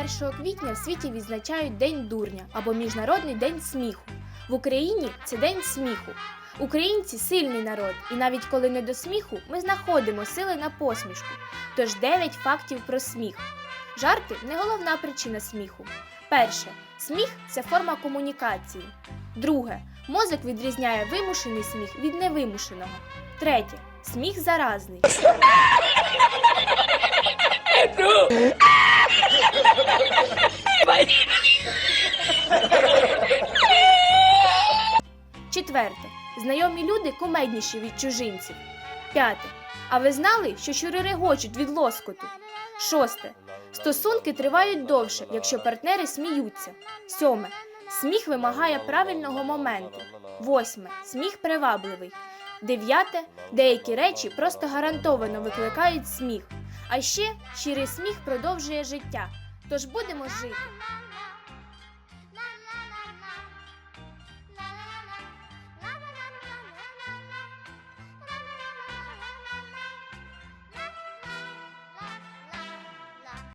1 квітня в світі відзначають День дурня або Міжнародний день сміху. В Україні це день сміху. Українці сильний народ, і навіть коли не до сміху, ми знаходимо сили на посмішку. Тож 9 фактів про сміх. Жарти не головна причина сміху. Перше. Сміх це форма комунікації. Друге. Мозок відрізняє вимушений сміх від невимушеного. Третє. Сміх заразний. Четверте. Знайомі люди кумедніші від чужинців. П'яте. А ви знали, що щури регочуть від лоскоту? Шосте. Стосунки тривають довше, якщо партнери сміються. Сьоме. Сміх вимагає правильного моменту. Восьме. Сміх привабливий. Дев'яте. Деякі речі просто гарантовано викликають сміх. А ще щирий сміх продовжує життя. Тож будемо жити.